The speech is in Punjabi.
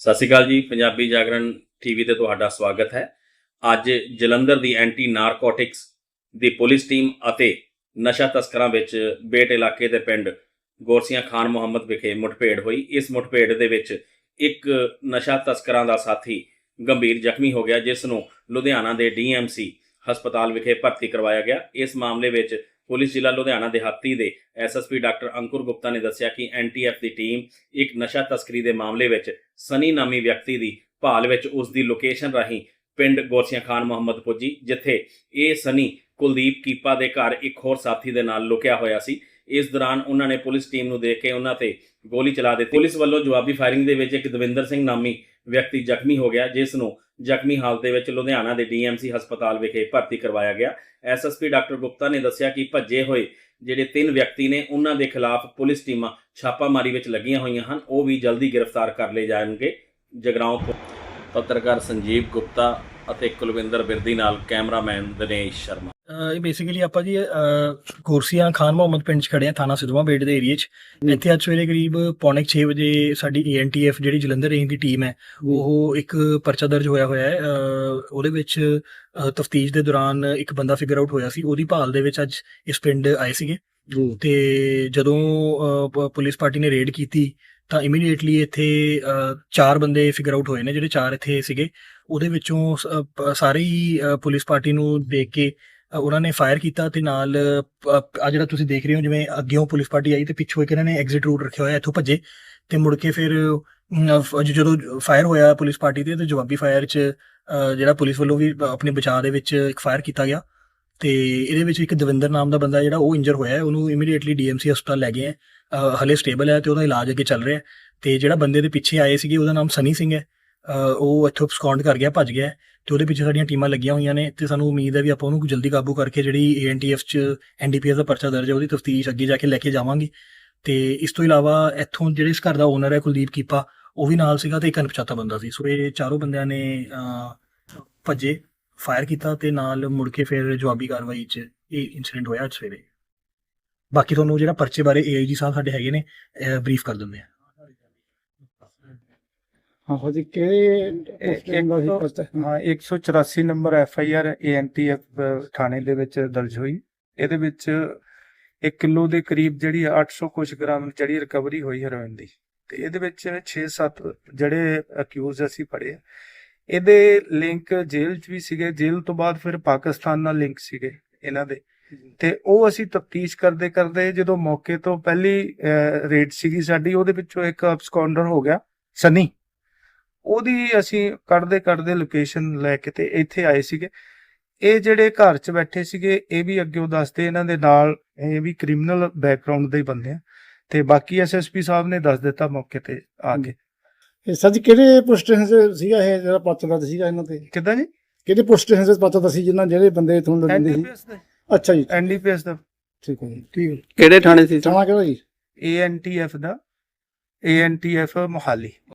ਸਤਿ ਸ਼੍ਰੀ ਅਕਾਲ ਜੀ, ਪੰਜਾਬੀ ਜਾਗਰਣ ਟੀਵੀ ਤੇ ਤੁਹਾਡਾ ਸਵਾਗਤ ਹੈ। ਅੱਜ ਜਲੰਧਰ ਦੀ ਐਂਟੀ ਨਾਰਕੋਟਿਕਸ ਦੀ ਪੁਲਿਸ ਟੀਮ ਅਤੇ ਨਸ਼ਾ ਤਸਕਰਾਂ ਵਿੱਚ ਬੇਟ ਇਲਾਕੇ ਦੇ ਪਿੰਡ ਗੋਰਸੀਆਂ ਖਾਨ ਮੁਹੰਮਦ ਵਿਖੇ ਮੁਠਭੇੜ ਹੋਈ। ਇਸ ਮੁਠਭੇੜ ਦੇ ਵਿੱਚ ਇੱਕ ਨਸ਼ਾ ਤਸਕਰਾਂ ਦਾ ਸਾਥੀ ਗੰਭੀਰ ਜ਼ਖਮੀ ਹੋ ਗਿਆ, ਜਿਸ ਨੂੰ ਲੁਧਿਆਣਾ ਦੇ ਡੀਐਮਸੀ ਹਸਪਤਾਲ ਵਿਖੇ ਭਰਤੀ ਕਰਵਾਇਆ ਗਿਆ। ਇਸ ਮਾਮਲੇ ਵਿੱਚ ਪੁਲਿਸ ਜ਼ਿਲ੍ਹਾ ਲੁਧਿਆਣਾ ਦੇ ਹਾਤੀ ਦੇ ਐਸਐਸਪੀ ਡਾਕਟਰ ਅੰਕੁਰ ਗੁਪਤਾ ਨੇ ਦੱਸਿਆ ਕਿ ਐਨਟੀਐਫ ਦੀ ਟੀਮ ਇੱਕ ਨਸ਼ਾ ਤਸਕਰੀ ਦੇ ਮਾਮਲੇ ਵਿੱਚ ਸਨੀ ਨਾਮੀ ਵਿਅਕਤੀ ਦੀ ਭਾਲ ਵਿੱਚ ਉਸ ਦੀ ਲੋਕੇਸ਼ਨ ਰਾਹੀਂ ਪਿੰਡ ਗੋਰਸੀਆਂ ਖਾਨ ਮੁਹੰਮਦ ਪੁੱਜੀ, ਜਿੱਥੇ ਇਹ ਸਨੀ ਕੁਲਦੀਪ ਕੀਪਾ ਦੇ ਘਰ ਇੱਕ ਹੋਰ ਸਾਥੀ ਦੇ ਨਾਲ ਲੁਕਿਆ ਹੋਇਆ ਸੀ। ਇਸ ਦੌਰਾਨ ਉਹਨਾਂ ਨੇ ਪੁਲਿਸ ਟੀਮ ਨੂੰ ਦੇਖ ਕੇ ਉਹਨਾਂ ਤੇ ਗੋਲੀ ਚਲਾ ਦਿੱਤੀ। ਪੁਲਿਸ ਵੱਲੋਂ ਜਵਾਬੀ ਫਾਇਰਿੰਗ ਦੇ ਵਿੱਚ ਇੱਕ ਦਵਿੰਦਰ ਸਿੰਘ ਨਾਮੀ ਵਿਅਕਤੀ ਜ਼ਖਮੀ ਹੋ ਗਿਆ, ਜਿਸ ਨੂੰ ਜ਼ਖਮੀ ਹਾਲਤ ਦੇ ਵਿੱਚ ਲੁਧਿਆਣਾ ਦੇ ਡੀਐਮਸੀ ਹਸਪਤਾਲ ਵਿਖੇ ਭਰਤੀ ਕਰਵਾਇਆ ਗਿਆ। ਐਸਐਸਪੀ ਡਾਕਟਰ ਗੁਪਤਾ ਨੇ ਦੱਸਿਆ ਕਿ ਭੱਜੇ ਹੋਏ ਜਿਹੜੇ ਤਿੰਨ ਵਿਅਕਤੀ ਨੇ, ਉਹਨਾਂ ਦੇ ਖਿਲਾਫ ਪੁਲਿਸ ਟੀਮਾਂ ਛਾਪਾਮਾਰੀ ਵਿੱਚ ਲੱਗੀਆਂ ਹੋਈਆਂ ਹਨ। ਉਹ ਵੀ ਜਲਦੀ ਗ੍ਰਿਫਤਾਰ ਕਰ ਲਏ ਜਾਣਗੇ। ਜਗਰਾਉਂ ਪੱਤਰਕਾਰ ਸੰਜੀਵ ਗੁਪਤਾ ਅਤੇ ਕੁਲਵਿੰਦਰ ਬਿਰਦੀ ਨਾਲ ਕੈਮਰਾਮੈਨ ਦਿਨੇਸ਼ ਸ਼ਰਮਾ। ਇਹ ਬੇਸਿਕਲੀ ਆਪਾਂ ਜੀ ਕੁਰਸੀਆਂ ਖਾਨ ਮੁਹੰਮਦ ਪਿੰਡ 'ਚ ਖੜੇ ਆ ਥਾਣਾ ਸਿਧਵਾਂ ਬੇਟ ਦੇ ਏਰੀਆ 'ਚ। ਇੱਥੇ ਅੱਜ ਸਵੇਰੇ ਕਰੀਬ ਪੌਣੇ 6 ਵਜੇ ਸਾਡੀ ਏਐਨਟੀਐਫ ਜਿਹੜੀ ਜਲੰਧਰ ਰੇਂਜ ਦੀ ਟੀਮ ਹੈ ਉਹ ਇੱਕ ਪਰਚਾ ਦਰਜ ਹੋਇਆ ਹੋਇਆ ਹੈ। ਉਹਦੇ ਵਿੱਚ ਤਫਤੀਸ਼ ਦੇ ਦੌਰਾਨ ਇੱਕ ਬੰਦਾ ਫਿਗਰ ਆਊਟ ਹੋਇਆ ਸੀ। ਉਹਦੀ ਭਾਲ ਦੇ ਵਿੱਚ ਅੱਜ ਇਸ ਪਿੰਡ ਆਏ ਸੀਗੇ। ਤੇ ਜਦੋਂ ਪੁਲਿਸ ਪਾਰਟੀ ਨੇ ਰੇਡ ਕੀਤੀ ਤਾਂ ਇਮੀਡੀਏਟਲੀ ਇੱਥੇ ਚਾਰ ਬੰਦੇ ਫਿਗਰ ਆਊਟ ਹੋਏ ਨੇ ਜਿਹੜੇ ਚਾਰ ਇੱਥੇ ਸੀਗੇ। ਉਹਦੇ ਵਿੱਚੋਂ ਸਾਰੇ ਹੀ ਪੁਲਿਸ ਪਾਰਟੀ ਨੂੰ ਦੇਖ ਕੇ ਉਹਨਾਂ ਨੇ ਫਾਇਰ ਕੀਤਾ ਤੇ ਨਾਲ ਆ ਜਿਹੜਾ ਤੁਸੀਂ ਦੇਖ ਰਹੇ ਹੋ ਜਿਵੇਂ ਅੱਗੇੋਂ ਪੁਲਿਸ ਪਾਰਟੀ ਆਈ ਤੇ ਪਿੱਛੋਂ ਇੱਕ ਇਹਨਾਂ ਨੇ ਐਗਜ਼ਿਟ ਰੂਟ ਰੱਖਿਆ ਹੋਇਆ ਇੱਥੋਂ ਭੱਜੇ ਤੇ ਮੁੜ ਕੇ ਫਿਰ ਜਦੋਂ ਫਾਇਰ ਹੋਇਆ ਪੁਲਿਸ ਪਾਰਟੀ ਤੇ ਤੇ ਜਵਾਬੀ ਫਾਇਰ 'ਚ ਜਿਹੜਾ ਪੁਲਿਸ ਵੱਲੋਂ ਵੀ ਆਪਣੇ ਬਚਾਅ ਦੇ ਵਿੱਚ ਇੱਕ ਫਾਇਰ ਕੀਤਾ ਗਿਆ ਤੇ ਇਹਦੇ ਵਿੱਚ ਇੱਕ ਦਵਿੰਦਰ ਨਾਮ ਦਾ ਬੰਦਾ ਜਿਹੜਾ ਉਹ ਇੰਜਰ ਹੋਇਆ ਉਹਨੂੰ ਇਮੀਡੀਏਟਲੀ ਡੀਐਮਸੀ ਹਸਪਤਾਲ ਲੈ ਗਏ ਹੈ। ਅ, ਹਲੇ ਸਟੇਬਲ ਹੈ ਤੇ ਉਹਦਾ ਇਲਾਜ ਅੱਗੇ ਚੱਲ ਰਿਹਾ ਹੈ ਤੇ ਜਿਹੜਾ ਬੰਦੇ ਦੇ ਪਿੱਛੇ ਆਏ ਸੀਗੇ ਉਹਦਾ ਨਾਮ ਸਨੀ ਸਿੰਘ ਹੈ। ਉਹ ਇੱਥੋਂ ਸਕਾਉਂਡ ਕਰ ਗਿਆ, ਭੱਜ ਗਿਆ ਹੈ ਤੇ ਉਹਦੇ ਪਿੱਛੇ ਸਾਡੀਆਂ ਟੀਮਾਂ ਲੱਗੀਆਂ ਹੋਈਆਂ ਨੇ ਤੇ ਸਾਨੂੰ ਉਮੀਦ ਹੈ ਵੀ ਆਪਾਂ ਉਹਨੂੰ ਜਲਦੀ ਕਾਬੂ ਕਰਕੇ ਜਿਹੜੀ ਏਐਨਟੀਐਫ ਚ ਐਨਡੀਪੀਐਸ ਦਾ ਪਰਚਾ ਦਰਜ ਹੈ ਉਹਦੀ ਤਫਤੀਸ਼ ਅੱਗੇ ਜਾ ਕੇ ਲੈ ਕੇ ਜਾਵਾਂਗੇ। ਤੇ ਇਸ ਤੋਂ ਇਲਾਵਾ ਇੱਥੋਂ ਜਿਹੜੇ ਇਸ ਘਰ ਦਾ ਓਨਰ ਹੈ ਕੁਲਦੀਪ ਕੀਪਾ, ਉਹ ਵੀ ਨਾਲ ਸੀਗਾ ਤੇ ਇੱਕ ਅਣਪਛਾਤਾ ਬੰਦਾ ਸੀ। ਸੋ ਇਹ ਚਾਰੋਂ ਬੰਦਿਆਂ ਨੇ ਭੱਜੇ ਫਾਇਰ ਕੀਤਾ ਤੇ ਨਾਲ ਮੁੜ ਕੇ ਫਿਰ ਜਵਾਬੀ ਕਾਰਵਾਈ ਚ ਇਹ ਇਨਸੀਡੈਂਟ ਹੋਇਆ ਅੱਜ ਸਵੇਰੇ। ਬਾਕੀ ਤੁਹਾਨੂੰ ਜਿਹੜਾ ਪਰਚੇ ਬਾਰੇ ਏਆਈਜੀ ਸਾਹਿਬ ਸਾਡੇ ਹੈਗੇ ਨੇ ਬਰੀਫ ਕਰ ਦਿੰਦੇ ਆ ਹਾਂ ਜੀ ਕਿਹੜੇ ਪੋਸਟਿੰਗ ਦਾ ਸੀ ਪੋਸਟ ਹਾਂ 184 number F I R ANTF ਥਾਣੇ ਦੇ ਵਿੱਚ ਦਰਜ ਹੋਈ। ਇਹਦੇ ਵਿੱਚ 1 ਕਿਲੋ ਦੇ ਕਰੀਬ ਜਿਹੜੀ 800 ਕੁਝ ਗ੍ਰਾਮ ਜਿਹੜੀ ਰਿਕਵਰੀ ਹੋਈ ਹੈਰੋਇਨ ਦੀ। ਤੇ ਇਹਦੇ ਵਿੱਚ 6-7 ਜਿਹੜੇ ਅਕਿਊਜ਼ ਅਸੀਂ ਫੜੇ ਆ। ਇਹਦੇ ਲਿੰਕ ਜੇਲ੍ਹ 'ਚ ਵੀ ਸੀਗੇ। ਜੇਲ੍ਹ ਤੋਂ ਬਾਅਦ ਫਿਰ ਪਾਕਿਸਤਾਨ ਨਾਲ ਲਿੰਕ ਸੀਗੇ ਇਹਨਾਂ ਦੇ। ਤੇ ਉਹ ਅਸੀਂ ਤਫਤੀਸ਼ ਕਰਦੇ ਕਰਦੇ ਜਦੋਂ ਮੌਕੇ ਤੋਂ ਪਹਿਲੀ ਰੇਡ ਸੀਗੀ ਸਾਡੀ ਉਹਦੇ ਵਿੱਚੋਂ ਇੱਕ ਅਬਸਕੌਂਡਰ ਹੋ ਗਿਆ ਸਨੀ। ਉਹਦੀ ਅਸੀਂ ਕੱਢਦੇ ਕੱਢਦੇ ਲੋਕੇਸ਼ਨ ਲੈ ਕੇ ਤੇ ਇੱਥੇ ਆਏ ਸੀਗੇ। ਇਹ ਜਿਹੜੇ ਘਰ 'ਚ ਬੈਠੇ ਸੀਗੇ ਇਹ ਵੀ ਅੱਗੇ ਉਹ ਦੱਸਦੇ ਇਹਨਾਂ ਦੇ ਨਾਲ ਇਹ ਵੀ ਕ੍ਰਿਮੀਨਲ ਬੈਕਗ੍ਰਾਉਂਡ ਦੇ ਹੀ ਬੰਦੇ ਆ। ਤੇ ਬਾਕੀ ਐਸਐਸਪੀ ਸਾਹਿਬ ਨੇ ਦੱਸ ਦਿੱਤਾ ਮੌਕੇ ਤੇ ਆ ਕੇ। ਇਹ ਸੱਚ ਕਿਹੜੇ ਪੁਲਿਸ ਸਟੇਸ਼ਨ 'ਚ ਸੀਗਾ ਇਹ ਜਿਹੜਾ ਪਰਚਾ ਦਰਜ ਸੀਗਾ ਇਹਨਾਂ ਤੇ? ਕਿੱਦਾਂ ਜੀ? ਕਿਹੜੇ ਪੁਲਿਸ ਸਟੇਸ਼ਨ 'ਚ ਪਰਚਾ ਦਰਜ ਸੀ ਜਿਨ੍ਹਾਂ ਜਿਹੜੇ ਬੰਦੇ ਤੁਹਾਨੂੰ ਲੱਗਦੇ ਸੀ? ਦਾ। ਅੱਛਾ ਜੀ। ਐਨਡੀਪੀਐਸ ਦਾ। ਠੀਕ ਹੈ ਜੀ ਠੀਕ ਹੈ। ਕਿਹੜੇ ਥਾਣੇ ਸੀ ਥਾਣਾ ਕਿਹੜਾ ਜੀ? ਏਐਨਟੀਐਫ ਦਾ। ਏਐਨਟੀਐਫ ਮੋਹਾਲੀ।